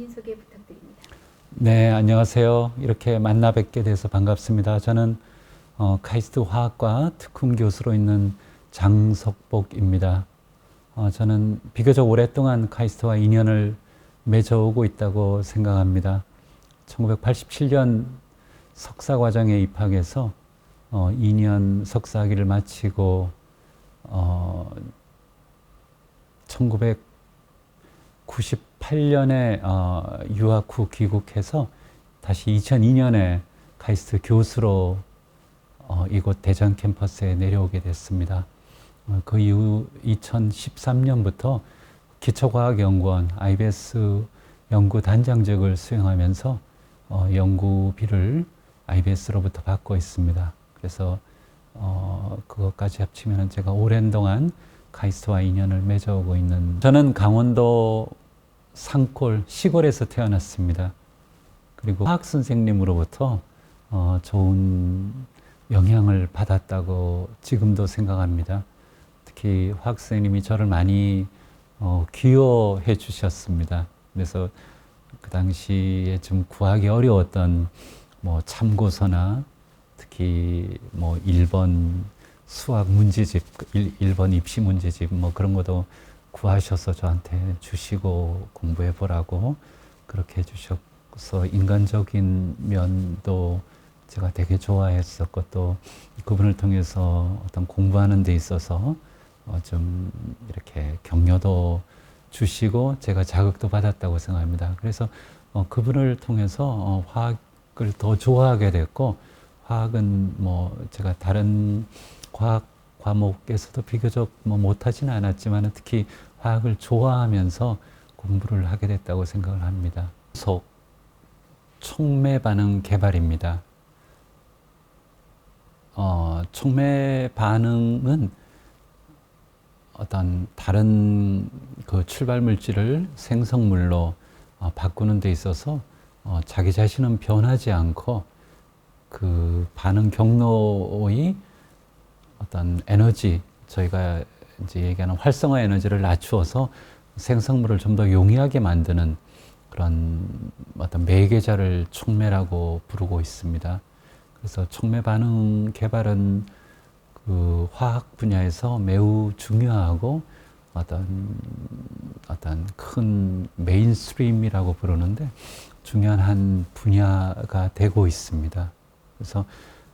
본인 소개 부탁드립니다. 네, 안녕하세요. 이렇게 만나 뵙게 돼서 반갑습니다. 저는 어, 카이스트 화학과 특훈 교수로 있는 장석복입니다. 어, 저는 비교적 오랫동안 카이스트와 인연을 맺어오고 있다고 생각합니다. 1987년 석사 과정에 입학해서 어, 2년 석사학위를 마치고 어, 1998년에 어, 유학 후 귀국해서 다시 2002년에 카이스트 교수로 어, 이곳 대전 캠퍼스에 내려오게 됐습니다. 어, 그 이후 2013년부터 기초과학연구원 IBS 연구 단장직을 수행하면서 어, 연구비를 IBS로부터 받고 있습니다. 그래서 어, 그것까지 합치면 제가 오랜 동안 카이스트와 인연을 맺어오고 있는 저는 강원도 산골 시골에서 태어났습니다. 그리고 화학 선생님으로부터 어, 좋은 영향을 받았다고 지금도 생각합니다. 특히 화학 선생님이 저를 많이 어, 귀여해 주셨습니다. 그래서 그 당시에 좀 구하기 어려웠던 뭐 참고서나 특히 뭐 1번 수학 문제집, 1, 번 입시 문제집 뭐 그런 것도 구하셔서 저한테 주시고 공부해 보라고 그렇게 해 주셔서 인간적인 면도 제가 되게 좋아했었고 또 그분을 통해서 어떤 공부하는 데 있어서 어, 좀 이렇게 격려도 주시고 제가 자극도 받았다고 생각합니다. 그래서 어, 그분을 통해서 어, 화학을 더 좋아하게 됐고 화학은 뭐 제가 다른 과학 과목에서도 비교적 뭐 못하지는 않았지만 특히 화학을 좋아하면서 공부를 하게 됐다고 생각을 합니다. 속 촉매 반응 개발입니다. 어, 촉매 반응은 어떤 다른 그 출발 물질을 생성물로 어, 바꾸는 데 있어서 어, 자기 자신은 변하지 않고 그 반응 경로의 어떤 에너지 저희가 이제 얘기하는 활성화 에너지를 낮추어서 생성물을 좀 더 용이하게 만드는 그런 어떤 매개자를 촉매라고 부르고 있습니다. 그래서 촉매 반응 개발은 그 화학 분야에서 매우 중요하고 어떤 어떤 큰 메인스트림이라고 부르는데 중요한 한 분야가 되고 있습니다. 그래서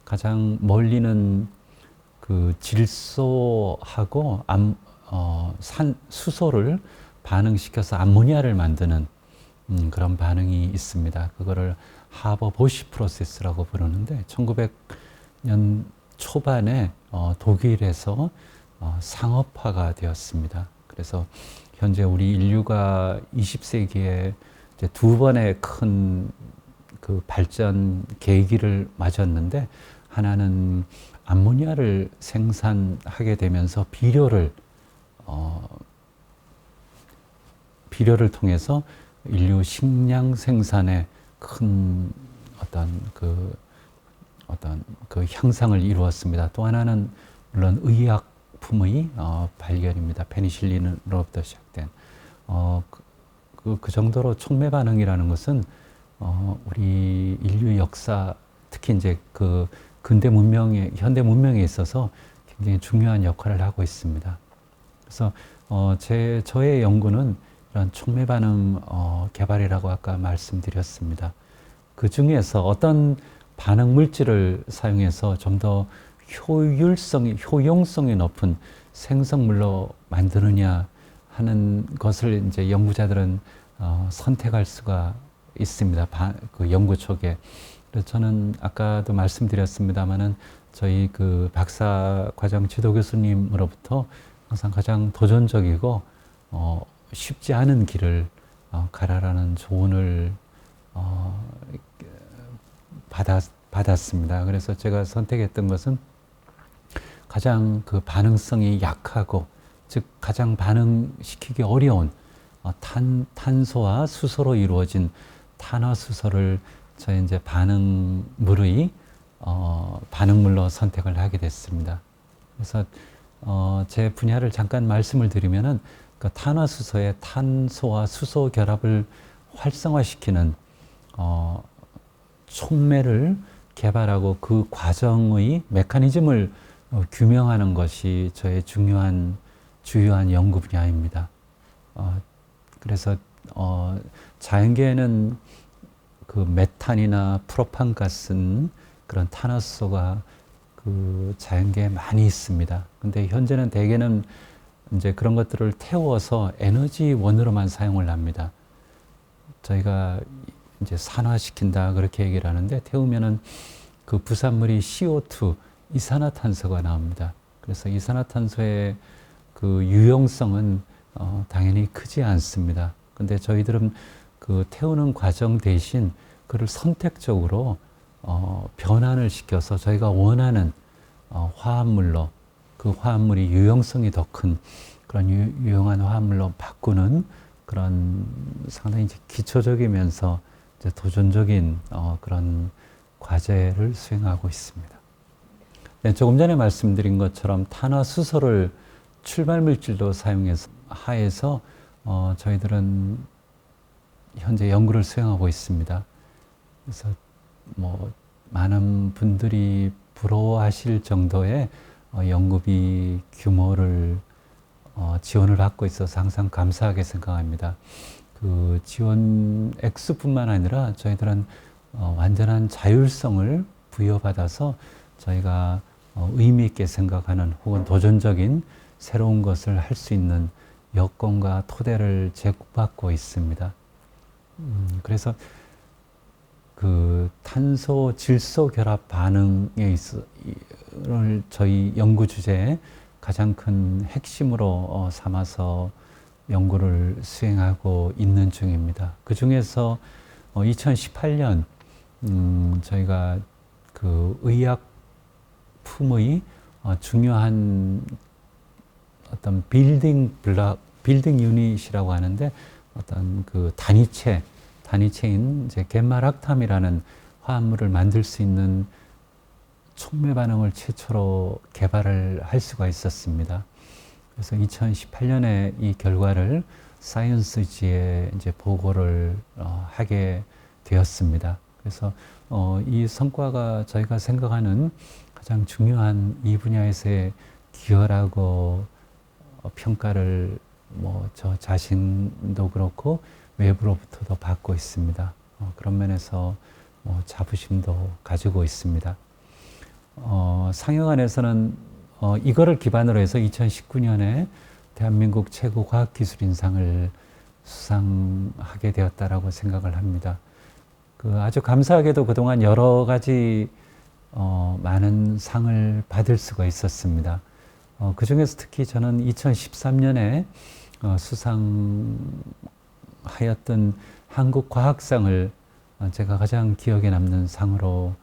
가장 멀리는 그 질소하고 암, 어, 산 수소를 반응시켜서 암모니아를 만드는 음, 그런 반응이 있습니다. 그거를 하버 보시 프로세스라고 부르는데 1900년 초반에 어, 독일에서 어, 상업화가 되었습니다. 그래서 현재 우리 인류가 20세기에 이제 두 번의 큰 그 발전 계기를 맞았는데 하나는 암모니아를 생산하게 되면서 비료를 어, 비료를 통해서 인류 식량 생산에 큰 어떤 그 어떤 그 향상을 이루었습니다. 또 하나는 물론 의약품의 어, 발견입니다. 페니실린으로부터 시작된 어, 그, 그 정도로 촉매 반응이라는 것은 어, 우리 인류 역사 특히 이제 그 근대 문명에 현대 문명에 있어서 굉장히 중요한 역할을 하고 있습니다. 그래서 어, 제 저의 연구는 이런 촉매 반응 어, 개발이라고 아까 말씀드렸습니다. 그 중에서 어떤 반응 물질을 사용해서 좀 더 효율성이 효용성이 높은 생성물로 만드느냐 하는 것을 이제 연구자들은 어, 선택할 수가 있습니다. 바, 그 연구 쪽에. 그래서 저는 아까도 말씀드렸습니다만은 저희 그 박사 과정 지도 교수님으로부터 항상 가장 도전적이고 어, 쉽지 않은 길을 어, 가라라는 조언을 어, 받았, 받았습니다. 그래서 제가 선택했던 것은 가장 그 반응성이 약하고 즉 가장 반응시키기 어려운 어, 탄, 탄소와 수소로 이루어진 탄화수소를 저희 이제 반응물의 어, 반응물로 선택을 하게 됐습니다. 그래서 어, 제 분야를 잠깐 말씀을 드리면은 그 탄화수소의 탄소와 수소 결합을 활성화시키는 어, 촉매를 개발하고 그 과정의 메커니즘을 어, 규명하는 것이 저의 중요한 주요한 연구 분야입니다. 어, 그래서 어, 자연계에는 그 메탄이나 프로판 가스는 그런 탄화수소가 그 자연계에 많이 있습니다. 근데 현재는 대개는 이제 그런 것들을 태워서 에너지원으로만 사용을 합니다. 저희가 이제 산화시킨다 그렇게 얘기를 하는데 태우면은 그 부산물이 CO2 이산화탄소가 나옵니다. 그래서 이산화탄소의 그 유용성은 어, 당연히 크지 않습니다. 근데 저희들은 그 태우는 과정 대신 그를 선택적으로 어, 변환을 시켜서 저희가 원하는 어, 화합물로 그 화합물이 유용성이 더 큰 그런 유, 용한 화합물로 바꾸는 그런 상당히 이제 기초적이면서 이제 도전적인 어, 그런 과제를 수행하고 있습니다. 네, 조금 전에 말씀드린 것처럼 탄화수소를 출발 물질로 사용해서 하에서 어, 저희들은 현재 연구를 수행하고 있습니다. 그래서 뭐 많은 분들이 부러워하실 정도의 어, 연구비 규모를 어, 지원을 받고 있어서 항상 감사하게 생각합니다. 그 지원 액수뿐만 아니라 저희들은 어, 완전한 자율성을 부여받아서 저희가 어, 의미 있게 생각하는 혹은 도전적인 새로운 것을 할 수 있는 여건과 토대를 제공받고 있습니다. 음, 그래서 그 탄소 질소 결합 반응에 있을 저희 연구 주제에 가장 큰 핵심으로 어, 삼아서 연구를 수행하고 있는 중입니다. 그 중에서 어, 2018년 음, 저희가 그 의약품의 어, 중요한 어떤 빌딩 블락, 빌딩 유닛이라고 하는데 어떤 그 단위체, 단위체인 이제 겐마락탐이라는 화합물을 만들 수 있는 촉매 반응을 최초로 개발을 할 수가 있었습니다. 그래서 2018년에 이 결과를 사이언스지에 이제 보고를 어, 하게 되었습니다. 그래서 어, 이 성과가 저희가 생각하는 가장 중요한 이 분야에서의 기여라고 어, 평가를 뭐 저 자신도 그렇고 외부로부터도 받고 있습니다. 어, 그런 면에서 뭐 자부심도 가지고 있습니다. 어, 상영안에서는 어, 이거를 기반으로 해서 2019년에 대한민국 최고 과학기술인상을 수상하게 되었다라고 생각을 합니다. 그 아주 감사하게도 그동안 여러 가지 어, 많은 상을 받을 수가 있었습니다. 어, 그 중에서 특히 저는 2013년에 어, 수상하였던 한국과학상을 어, 제가 가장 기억에 남는 상으로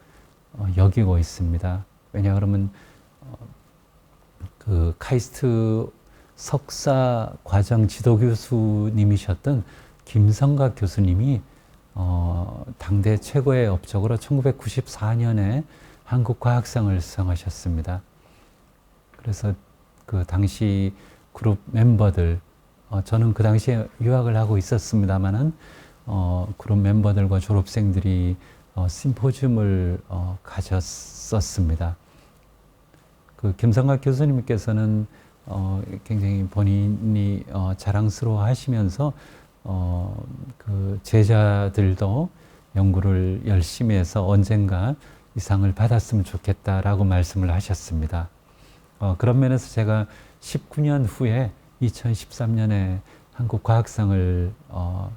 어, 여기고 있습니다. 왜냐 그러면 어, 그 카이스트 석사 과정 지도 교수님이셨던 김성각 교수님이 어, 당대 최고의 업적으로 1994년에 한국과학상을 수상하셨습니다. 그래서 그 당시 그룹 멤버들, 어, 저는 그 당시에 유학을 하고 있었습니다만은 어, 그룹 멤버들과 졸업생들이 어, 심포지움을 어, 가졌었습니다. 그 김성각 교수님께서는 어, 굉장히 본인이 어, 자랑스러워 하시면서 어, 그 제자들도 연구를 열심히 해서 언젠가 이 상을 받았으면 좋겠다라고 말씀을 하셨습니다. 어, 그런 면에서 제가 19년 후에 2013년에 한국 과학상을 어,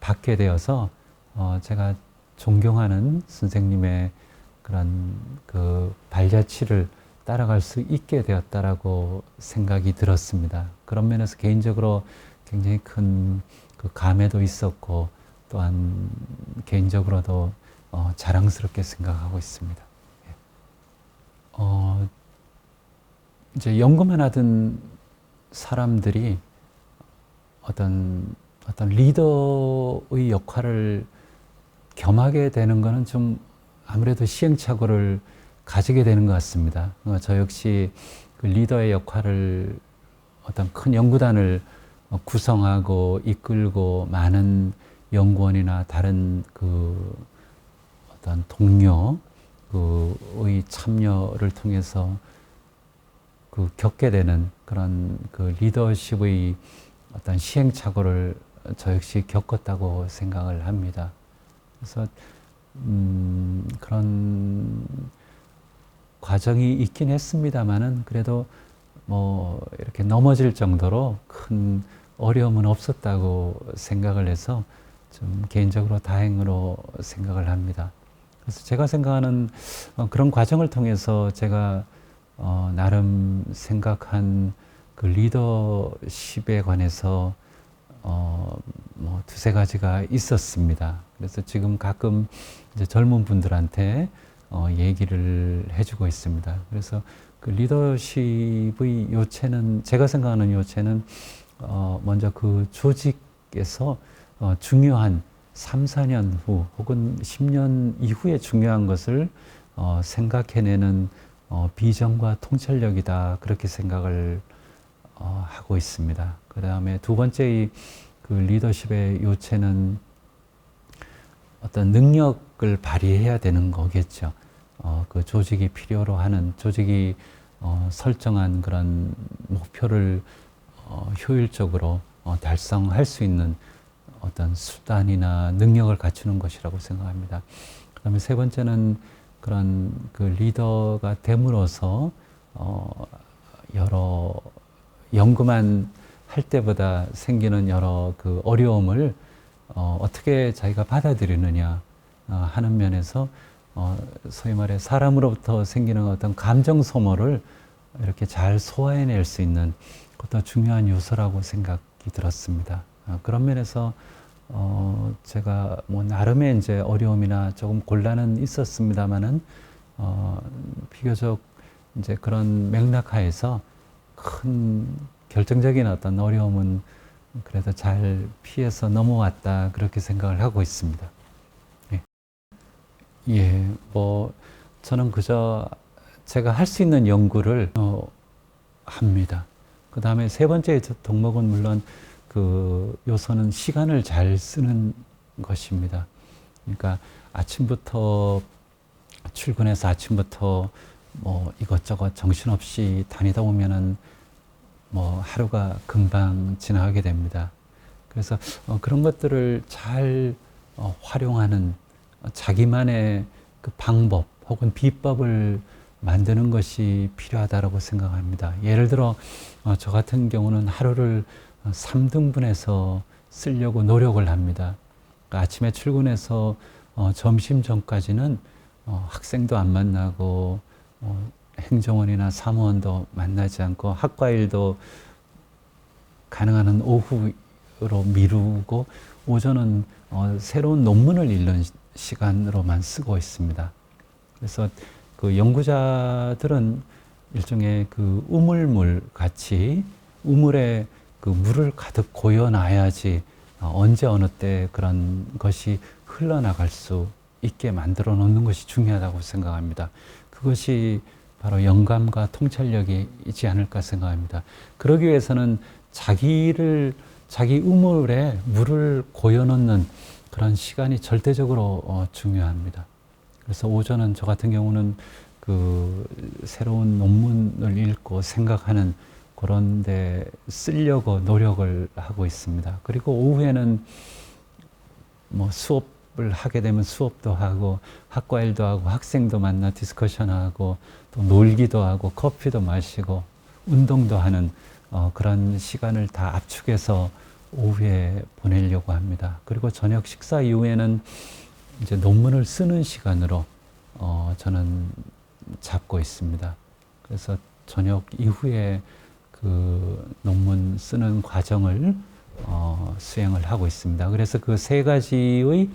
받게 되어서 어, 제가 존경하는 선생님의 그런 그 발자취를 따라갈 수 있게 되었다라고 생각이 들었습니다. 그런 면에서 개인적으로 굉장히 큰 그 감회도 있었고 또한 개인적으로도 어, 자랑스럽게 생각하고 있습니다. 예. 어, 이제 연구만 하던 사람들이 어떤 어떤 리더의 역할을 겸하게 되는 것은 좀 아무래도 시행착오를 가지게 되는 것 같습니다. 어, 저 역시 그 리더의 역할을 어떤 큰 연구단을 구성하고 이끌고 많은 연구원이나 다른 그 어떤 동료 그의 참여를 통해서 그 겪게 되는 그런 그 리더십의 어떤 시행착오를 저 역시 겪었다고 생각을 합니다. 그래서 음, 그런 과정이 있긴 했습니다만은 그래도 뭐 이렇게 넘어질 정도로 큰 어려움은 없었다고 생각을 해서 좀 개인적으로 다행으로 생각을 합니다. 그래서 제가 생각하는 어, 그런 과정을 통해서 제가 어, 나름 생각한 그 리더십에 관해서 어, 뭐 두세 가지가 있었습니다. 그래서 지금 가끔 이제 젊은 분들한테 어, 얘기를 해주고 있습니다. 그래서 그 리더십의 요체는 제가 생각하는 요체는 어, 먼저 그 조직에서 어, 중요한 3, 4년 후 혹은 10년 이후에 중요한 것을 어, 생각해내는 어, 비전과 통찰력이다 그렇게 생각을 어, 하고 있습니다. 그 다음에 두 번째 그 리더십의 요체는 어떤 능력을 발휘해야 되는 거겠죠. 어, 그 조직이 필요로 하는 조직이 어, 설정한 그런 목표를 어, 효율적으로 어, 달성할 수 있는 어떤 수단이나 능력을 갖추는 것이라고 생각합니다. 그 다음에 세 번째는 그런 그 리더가 됨으로써 어, 여러 연구만 할 때보다 생기는 여러 그 어려움을 어, 어떻게 자기가 받아들이느냐 어, 하는 면에서 어, 소위 말해 사람으로부터 생기는 어떤 감정 소모를 이렇게 잘 소화해낼 수 있는 그것도 중요한 요소라고 생각이 들었습니다. 어, 그런 면에서 어, 제가 뭐 나름의 이제 어려움이나 조금 곤란은 있었습니다만은 어, 비교적 이제 그런 맥락하에서 큰 결정적인 어떤 어려움은 그래도 잘 피해서 넘어왔다 그렇게 생각을 하고 있습니다. 예, 예, 뭐 저는 그저 제가 할 수 있는 연구를 어, 합니다. 그 다음에 세 번째 덕목은 물론 그 요소는 시간을 잘 쓰는 것입니다. 그러니까 아침부터 출근해서 아침부터 뭐 이것저것 정신없이 다니다 보면은 뭐 하루가 금방 지나가게 됩니다. 그래서 어 그런 것들을 잘 어 활용하는 자기만의 그 방법 혹은 비법을 만드는 것이 필요하다고 생각합니다. 예를 들어 어, 저 같은 경우는 하루를 3등분해서 쓰려고 노력을 합니다. 그러니까 아침에 출근해서 어, 점심 전까지는 어, 학생도 안 만나고 어, 행정원이나 사무원도 만나지 않고 학과 일도 가능한 한 오후로 미루고 오전은 어, 새로운 논문을 읽는 시간으로만 쓰고 있습니다. 그래서 그 연구자들은 일종의 그 우물물 같이 우물에 그 물을 가득 고여놔야지 어, 언제 어느 때 그런 것이 흘러나갈 수 있게 만들어 놓는 것이 중요하다고 생각합니다. 그것이 바로 영감과 통찰력이지 않을까 생각합니다. 그러기 위해서는 자기를 자기 우물에 물을 고여놓는 그런 시간이 절대적으로 어, 중요합니다. 그래서 오전은 저 같은 경우는 그 새로운 논문을 읽고 생각하는 그런 데 쓰려고 노력을 하고 있습니다. 그리고 오후에는 뭐 수업을 하게 되면 수업도 하고 학과 일도 하고 학생도 만나 디스커션하고 또 놀기도 하고 커피도 마시고 운동도 하는 어, 그런 시간을 다 압축해서 오후에 보내려고 합니다. 그리고 저녁 식사 이후에는 이제 논문을 쓰는 시간으로 어, 저는 잡고 있습니다. 그래서 저녁 이후에 그 논문 쓰는 과정을 어, 수행을 하고 있습니다. 그래서 그 세 가지의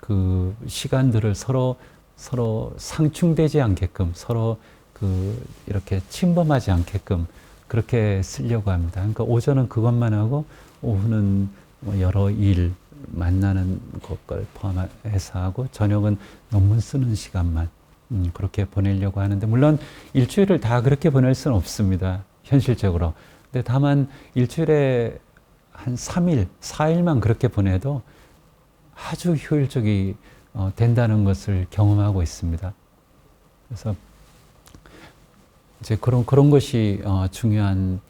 그 시간들을 서로 서로 상충되지 않게끔 서로 그 이렇게 침범하지 않게끔 그렇게 쓰려고 합니다. 그러니까 오전은 그것만 하고 오후는 뭐 여러 일 만나는 것걸 포함해서 하고 저녁은 논문 쓰는 시간만 음, 그렇게 보내려고 하는데 물론 일주일을 다 그렇게 보낼 수는 없습니다. 현실적으로. 근데 다만 일주일에 한 3일, 4일만 그렇게 보내도 아주 효율적이 어, 된다는 것을 경험하고 있습니다. 그래서 이제 그런 그런 것이 어, 중요한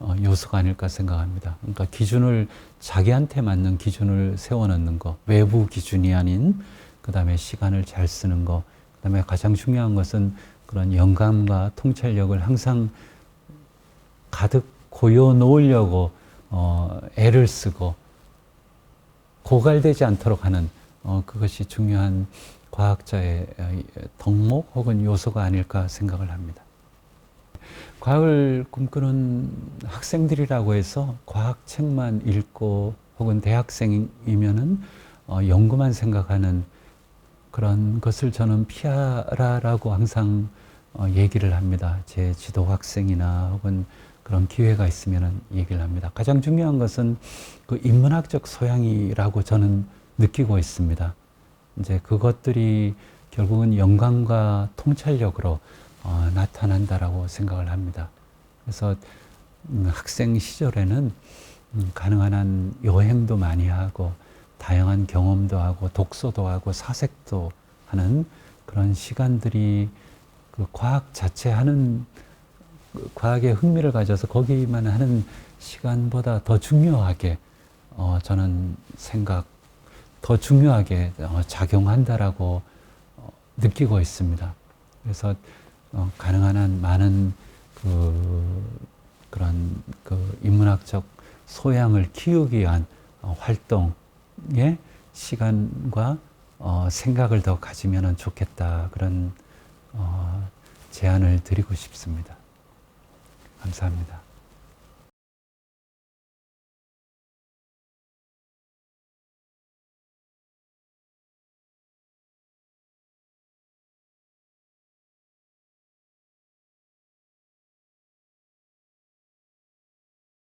어, 요소가 아닐까 생각합니다. 그러니까 기준을 자기한테 맞는 기준을 세워놓는 거, 외부 기준이 아닌 그 다음에 시간을 잘 쓰는 거, 그 다음에 가장 중요한 것은 그런 영감과 통찰력을 항상 가득 고여 놓으려고 어, 애를 쓰고 고갈되지 않도록 하는 어, 그것이 중요한 과학자의 어, 덕목 혹은 요소가 아닐까 생각을 합니다. 과학을 꿈꾸는 학생들이라고 해서 과학책만 읽고 혹은 대학생이면은 어, 연구만 생각하는 그런 것을 저는 피하라라고 항상 어, 얘기를 합니다. 제 지도 학생이나 혹은 그런 기회가 있으면 얘기를 합니다. 가장 중요한 것은 그 인문학적 소양이라고 저는 느끼고 있습니다. 이제 그것들이 결국은 영감과 통찰력으로 어, 나타난다라고 생각을 합니다. 그래서 음, 학생 시절에는 음, 가능한 한 여행도 많이 하고 다양한 경험도 하고 독서도 하고 사색도 하는 그런 시간들이 그 과학 자체 하는 그 과학에 흥미를 가져서 거기만 하는 시간보다 더 중요하게 어, 저는 생각 더 중요하게 어, 작용한다라고 어, 느끼고 있습니다. 그래서 어, 가능한 한 많은 그 그런 그 인문학적 소양을 키우기 위한 어, 활동에 시간과 어, 생각을 더 가지면 좋겠다 그런 어, 제안을 드리고 싶습니다. 감사합니다.